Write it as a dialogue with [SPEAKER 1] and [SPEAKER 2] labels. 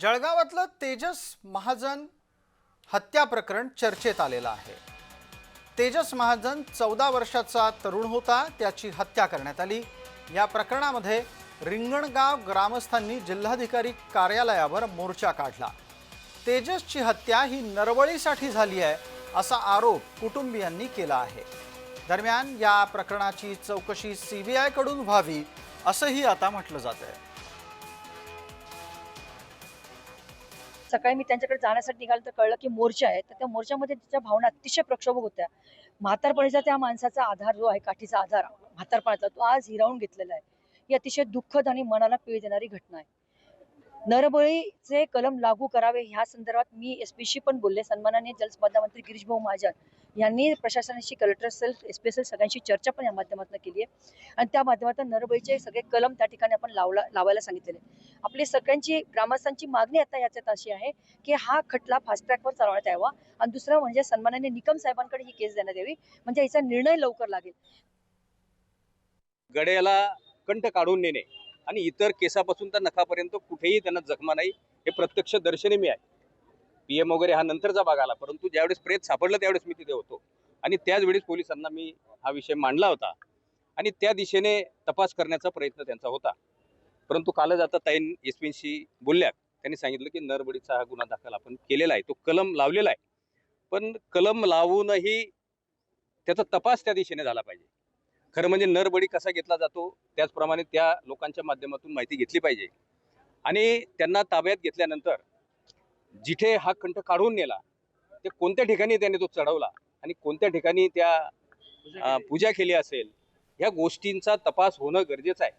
[SPEAKER 1] जळगावातलं तेजस महाजन हत्या प्रकरण चर्चेत आलेलं आहे. तेजस महाजन चौदा वर्षाचा तरुण होता त्याची हत्या करण्यात आली. या प्रकरणामध्ये रिंगणगाव ग्रामस्थांनी जिल्हाधिकारी कार्यालयावर मोर्चा काढला. तेजसची हत्या ही नरवळीसाठी झाली आहे असा आरोप कुटुंबियांनी केला आहे. दरम्यान या प्रकरणाची चौकशी सीबीआयकडून व्हावी असंही आता म्हटलं जात आहे
[SPEAKER 2] सकाळी मी त्यांच्याकडे जाण्यासाठी निघालं तर कळलं की मोर्चा आहे. तर त्या मोर्चामध्ये तिच्या भावना अतिशय प्रक्षोभक होत्या. म्हातारपणीचा त्या माणसाचा आधार जो आहे काठीचा आधार म्हातारपणाचा तो आज हिरावून घेतलेला आहे. ही अतिशय दुःखद आणि मनाला पीळ देणारी घटना आहे. नरबळीचे कलम लागू करावे ह्या संदर्भात मी एस पीशी पण बोलले. सन्मानाने जलसंपदा मंत्री गिरीश भाऊ महाजन यांनी प्रशासनाशी collector cell S P cell सगळ्यांशी चर्चा पण या माध्यमातून केली आहे. आणि त्या माध्यमातून नरबळीचे सगळे कलम त्या ठिकाणी आपण लावला लावायला सांगितलेले आपली सगळ्यांची ग्रामस्थांची मागणी आता याच्यात अशी आहे की हा खटला फास्टट्रॅकवर चालवण्यात यावा. आणि दुसरं म्हणजे सन्मानाने निकम साहेबांकडे ही केस देण्यात यावी. म्हणजे याचा निर्णय लवकर लागेल.
[SPEAKER 3] गड्याला कंठ काढून नेणे. आणि इतर केसापासून तर नखापर्यंत कुठेही त्यांना जखमा नाही. हे प्रत्यक्ष दर्शनी मी आहे. पी एम वगैरे हा नंतरचा भाग आला परंतु ज्यावेळेस प्रेत सापडलं त्यावेळेस मी तिथे होतो. आणि त्याच वेळेस पोलिसांना मी हा विषय मांडला होता. आणि त्या दिशेने तपास करण्याचा प्रयत्न त्यांचा होता. परंतु कालच आता ताईन एस पीशी बोलल्यात त्यांनी सांगितलं की नरबडीचा हा गुन्हा दाखल आपण केलेला आहे. तो कलम लावलेला आहे. पण कलम लावूनही त्याचा तपास त्या दिशेने झाला पाहिजे. खरं म्हणजे नरबळी कसा घेतला जातो त्याचप्रमाणे त्या लोकांच्या माध्यमातून माहिती घेतली पाहिजे. आणि त्यांना ताब्यात घेतल्यानंतर जिथे हा कंठ काढून नेला ते कोणत्या ठिकाणी त्याने तो चढवला आणि कोणत्या ठिकाणी त्या पूजा केली असेल ह्या गोष्टींचा तपास होणं गरजेचं आहे.